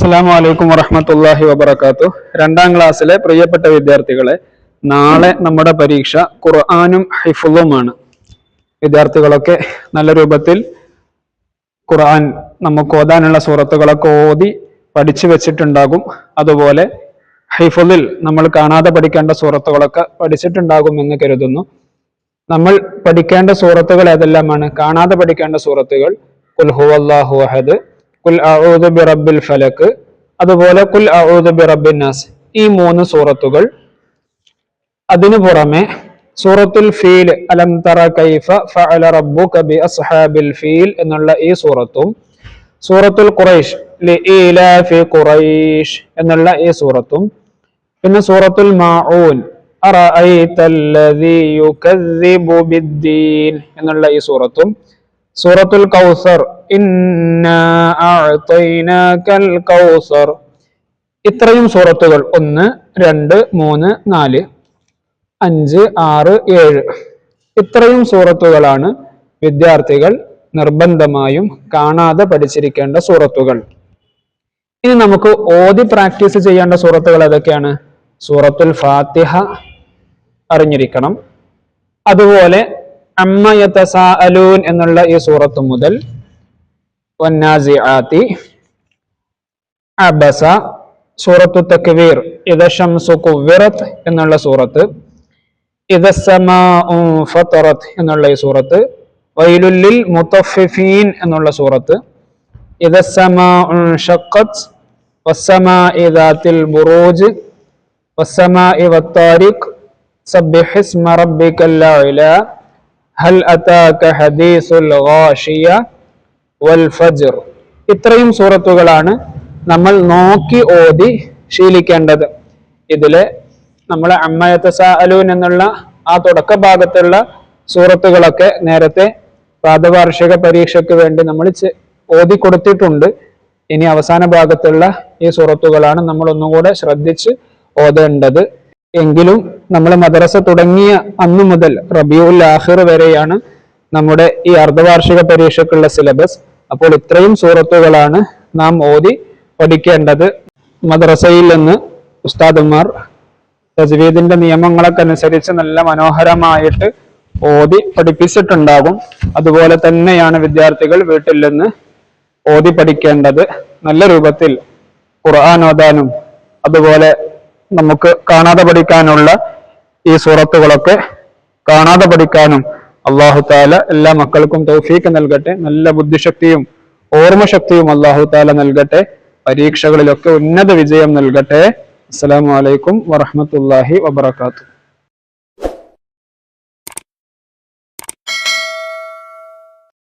അസ്സലാമു അലൈക്കും വറഹമത്തല്ലാഹി വബർക്കാത്തു രണ്ടാം ക്ലാസ്സിലെ പ്രിയപ്പെട്ട വിദ്യാർത്ഥികളെ നാളെ നമ്മുടെ പരീക്ഷ ഖുർആാനും ഹിഫുളുമാണ് വിദ്യാർത്ഥികളൊക്കെ നല്ല രൂപത്തിൽ ഖുർആൻ നമുക്ക് ഓതാനുള്ള സൂറത്തുകളൊക്കെ ഓതി പഠിച്ചു വെച്ചിട്ടുണ്ടാകും. അതുപോലെ ഹൈഫുലിൽ നമ്മൾ കാണാതെ പഠിക്കേണ്ട സൂറത്തുകളൊക്കെ പഠിച്ചിട്ടുണ്ടാകും എന്ന് കരുതുന്നു. നമ്മൾ പഠിക്കേണ്ട സൂറത്തുകൾ ഏതെല്ലാമാണ്? കാണാതെ പഠിക്കേണ്ട സൂറത്തുകൾ കുൽ ഹുവല്ലാഹു അഹദ് കുൽ അഊദു ബിറബ്ബിൽ ഫലക്ക് അതുപോലെ കുൽ അഊദു ബിറബ്ബിൻ നാസ് ഈ മൂന്ന് സൂറത്തുകൾ അതിനു പുറമെ സൂറത്തുൽ ഫീൽ അലം തറ കൈഫ ഫഅല റബ്ബുക ബി അസ്ഹാബിൽ ഫീൽ എന്നുള്ള ഈ സൂറത്തും സൂറത്തുൽ ഖുറൈഷ് ലിഇലാഫി ഖുറൈഷ് എന്നുള്ള ഈ സൂറത്തും പിന്നെ സൂറത്തുൽ മാഊൻ അറഅയ്തല്ലദീ യുകദ്ദിബു ബിദ്ദീൻ എന്നുള്ള ഈ സൂറത്തും സൂറത്തുൽ കൗസർ ഇന്നാ അഅ്തൈനാകൽ ഇത്രയും സൂറത്തുകൾ. ഒന്ന് രണ്ട് മൂന്ന് നാല് അഞ്ച് ആറ് ഏഴ്. ഇത്രയും സൂറത്തുകളാണ് വിദ്യാർത്ഥികൾ നിർബന്ധമായും കാണാതെ പഠിച്ചിരിക്കേണ്ട സൂറത്തുകൾ. ഇനി നമുക്ക് ഓതി പ്രാക്ടീസ് ചെയ്യേണ്ട സൂറത്തുകൾ ഏതൊക്കെയാണ്? സൂറത്തുൽ ഫാത്തിഹ അറിഞ്ഞിരിക്കണം. അതുപോലെ അമ്മ അലൂൻ എന്നുള്ള ഈ സൂറത്ത് മുതൽ വന്നാസിആത്തി അബസ സൂറത്തു തക്വീർ ഇദ ഷംസു കുവ്വിറത്ത് എന്നുള്ള സൂറത്ത് ഇദ സമാഉ ഫത്തറത്ത് എന്നുള്ള ഈ സൂറത്ത് വൈലുല്ലിൽ മുത്തഫിഫീൻ എന്നുള്ള സൂറത്ത് ഇദ സമാഉ ഷഖത്ത് വസ്സമാഇ ദാത്തിൽ ബുറൂജ് വസ്സമാഇ വത്താരിഖ് സബ്ബിഹ് ഇസ്മ റബ്ബിക്കൽ അഅ്ലാ ഹൽ അതാക ഹദീസുൽ ഗാഷിയ വൽ ഫജ്ർ. ഇത്രയും സൂറത്തുകളാണ് നമ്മൾ നോക്കി ഓതി ശീലിക്കേണ്ടത്. ഇതിൽ നമ്മൾ അമ്മയത്തസാലൂൻ എന്നുള്ള ആ തുടക്ക ഭാഗത്തുള്ള സൂറത്തുകളൊക്കെ നേരത്തെ പാദവാർഷിക പരീക്ഷയ്ക്ക് വേണ്ടി നമ്മൾ ഓതി കൊടുത്തിട്ടുണ്ട്. ഇനി അവസാന ഭാഗത്തുള്ള ഈ സൂറത്തുകളാണ് നമ്മൾ ഒന്നുകൂടെ ശ്രദ്ധിച്ച് ഓതേണ്ടത്. എങ്കിലും നമ്മൾ മദ്രസ തുടങ്ങിയ അന്നു മുതൽ റബിയുൽ ആഹിർ വരെയാണ് നമ്മുടെ ഈ അർദ്ധവാർഷിക പരീക്ഷയ്ക്കുള്ള സിലബസ്. അപ്പോൾ ഇത്രയും സൂറത്തുകളാണ് നാം ഓതി പഠിക്കേണ്ടത്. മദ്രസയിൽ നിന്ന് ഉസ്താദുമാർ തജ്വീദിന്റെ നിയമങ്ങളൊക്കെ അനുസരിച്ച് നല്ല മനോഹരമായിട്ട് ഓതി പഠിപ്പിച്ചിട്ടുണ്ടാകും. അതുപോലെ തന്നെയാണ് വിദ്യാർത്ഥികൾ വീട്ടിൽ നിന്ന് ഓതി പഠിക്കേണ്ടത്. നല്ല രൂപത്തിൽ ഖുർആൻ ഓതാനും അതുപോലെ നമുക്ക് കാണാതെ പഠിക്കാനുള്ള ഈ സൂറത്തുകളൊക്കെ കാണാതെ പഠിക്കാനും അള്ളാഹു താല എല്ലാ മക്കൾക്കും തൗഫീക്ക് നൽകട്ടെ. നല്ല ബുദ്ധിശക്തിയും ഓർമ്മശക്തിയും അള്ളാഹു താല നൽകട്ടെ. പരീക്ഷകളിലൊക്കെ ഉന്നത വിജയം നൽകട്ടെ. അസ്സലാമു അലൈക്കും വറഹ്മത്തുള്ളാഹി വബറകാതുഹു.